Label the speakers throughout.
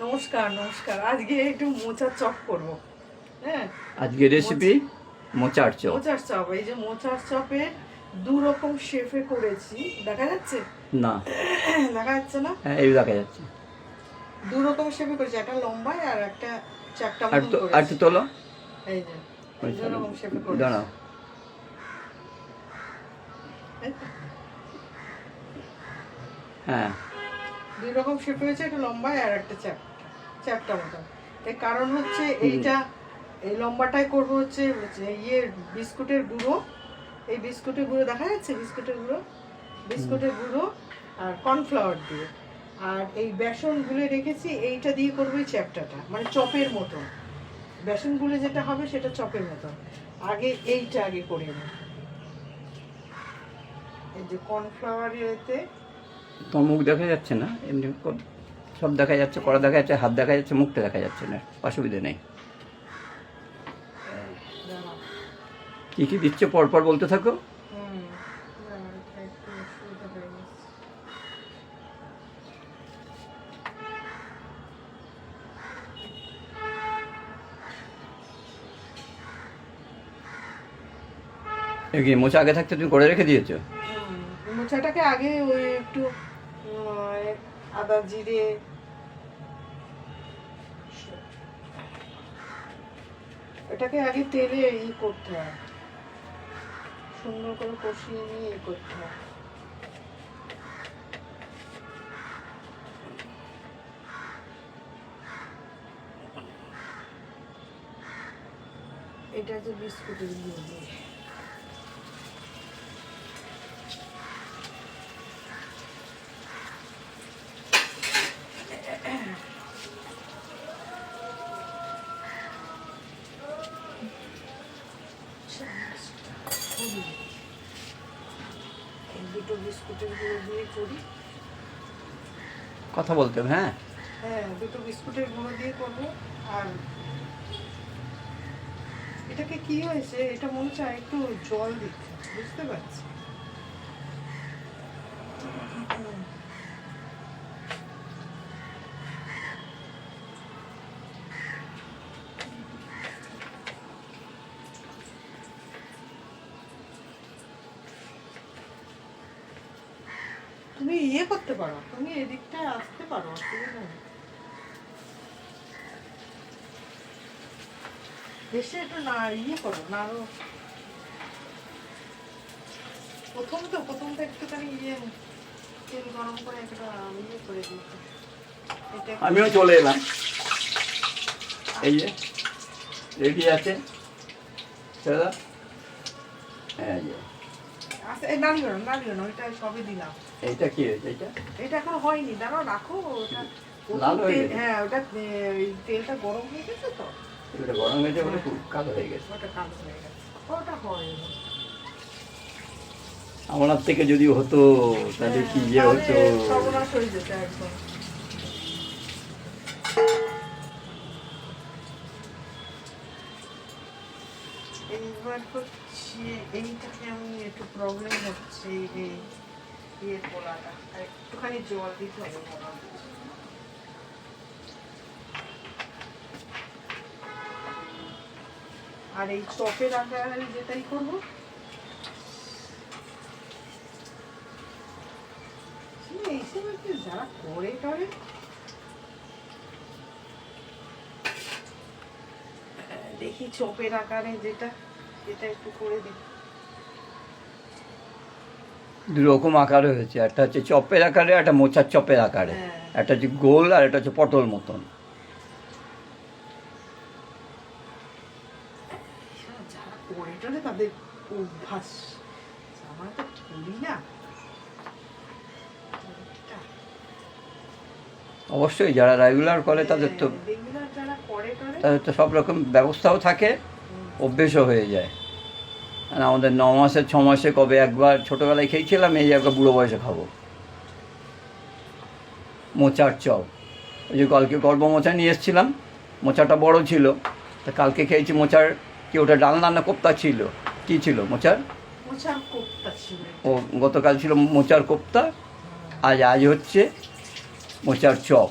Speaker 1: নমস্কার নমস্কার। আজকে একটু মোচার চপ করব। হ্যাঁ?
Speaker 2: আজকে রেসিপি মোচার চপ।
Speaker 1: মোচার চপ। এই যে মোচার চপে দু রকম শেফে করেছি। দেখা যাচ্ছে?
Speaker 2: না।
Speaker 1: দেখা যাচ্ছে না?
Speaker 2: হ্যাঁ এই দেখা যাচ্ছে।
Speaker 1: দু রকম শেফে করেছি। একটা লম্বায় আর একটা চারটা মতন
Speaker 2: তো আর তো তোলো।
Speaker 1: এই যে দু রকম শেফে করেছি।
Speaker 2: দাঁড়াও। হ্যাঁ।
Speaker 1: দুই রকম শেফে হয়েছে একটা লম্বায় আর একটা চ্যাপটা চ্যাপটা মতন এর কারণ হচ্ছে এইটা এই লম্বাটাই করব হচ্ছে ইয়ে বিস্কুটের গুঁড়ো। এই বিস্কুটের গুঁড়ো দেখা যাচ্ছে? বিস্কুটের গুঁড়ো? বিস্কুটের গুঁড়ো আর কর্নফ্লাওয়ার দিয়ে। আর এই বেসন গুলে রেখেছি এইটা দিয়ে করব এই চ্যাপটাটা মানে চপের মতন বেসন গুলে যেটা হবে সেটা চপের মতন আগে এইটা আগে করে নিই এই যে কর্নফ্লাওয়ারের এতে
Speaker 2: তোর মুখ দেখা যাচ্ছে না, এমনি সব দেখা যাচ্ছে, কড়া দেখা যাচ্ছে, হাত দেখা যাচ্ছে, মুখটা দেখা যাচ্ছে না, অসুবিধা নেই। কি কি দিচ্ছে? পরপর বলতে থাকো। মোচা আগে থাকতে তুমি করে রেখে দিয়েছ?
Speaker 1: মোচাটাকে আগে ওই একটু আদা জিরে এটাকে আগে তেলে ই করতে হয়। সুন্দর করে কষিয়ে নিয়ে ই করতে হয়। এটা যে বিস্কুটের দিয়ে দুটো বিস্কুটের গুঁড়ো দিয়ে করি
Speaker 2: কথা বলতে হবে, হ্যাঁ?
Speaker 1: হ্যাঁ দুটো বিস্কুটের গুঁড়ো দিয়ে করব আর এটাকে কি হয়েছে? এটা মনে হচ্ছে একটু জল দিচ্ছে বুঝতে পারছি। তুমি ইয়ে করতে পারো তুমি এদিকটায় আসতে পারো অসুবিধা নেই। বেশি একটু না ইয়ে করো না আরও প্রথম তো প্রথম তো একটুখানি ইয়ে তেল গরম করে একটা ইয়ে করে দিতে
Speaker 2: আমিও চলে এলাম। এই যে রেডি আছে। দাও হ্যাঁ
Speaker 1: আচ্ছা এই নাড়িও না নাড়িও না ওইটা সবে দিলাম।
Speaker 2: এইটা কি? এইটা?
Speaker 1: এটা এখন হয়নি দাঁড়াও রাখো ওটা
Speaker 2: লাল হয়ে গেছে?
Speaker 1: হ্যাঁ ওটা তেলটা গরম হয়ে গেছে তো?
Speaker 2: এবারে গরম হয়েছে বলে খুব কালো হয়ে গেছে।
Speaker 1: ওটা কালো হয়ে গেছে। ওটা হয়
Speaker 2: আমার থেকে যদি হতো তাহলে কি যে হতো?
Speaker 1: সর্বনাশ হয়ে যেত একদম। এইবার হচ্ছে এইটাকে আমি একটু প্রবলেম হচ্ছে এই ইয়ে পোলাটা একটুখানি জল দিতে হবে আর এই চপের আকারে যেটাই করব। এইসব একটু যারা করে করে দেখি চপের আকারে যেটা এটা একটু করে দিই।
Speaker 2: দু রকম আকারে হয়েছে। একটা হচ্ছে চপের আকারে একটা মোচার চপের আকারে।
Speaker 1: হ্যাঁ।
Speaker 2: একটা হচ্ছে গোল আর একটা হচ্ছে পটল মতন।
Speaker 1: তাদের অভ্যাস। আমার তো করি না।
Speaker 2: অবশ্যই যারা রেগুলার করে তাদের তো
Speaker 1: হ্যাঁ, করে টরে
Speaker 2: তাদের তো সব রকম ব্যবস্থাও থাকে অভ্যেসও হয়ে যায়। আমাদের ন মাসে ছ মাসে কবে একবার ছোটোবেলায় খেয়েছিলাম এই একবার বুড়ো বয়সে খাব। মোচার চপ। ওই যে কালকে গর্ব মোচা নিয়ে এসেছিলাম মোচাটা বড় ছিল। তা কালকে খেয়েছি মোচার কি ওটা ডালনা না কোপ্তা ছিল? কি ছিল মোচার?
Speaker 1: মোচার কোপ্তা ছিল।
Speaker 2: ও গতকাল ছিল মোচার কোপ্তা আজ আজ হচ্ছে মোচার চপ।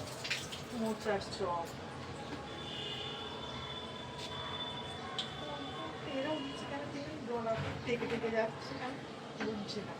Speaker 1: মোচার চপ। কেন থেকে থেকে যাচ্ছে বুঝছি না।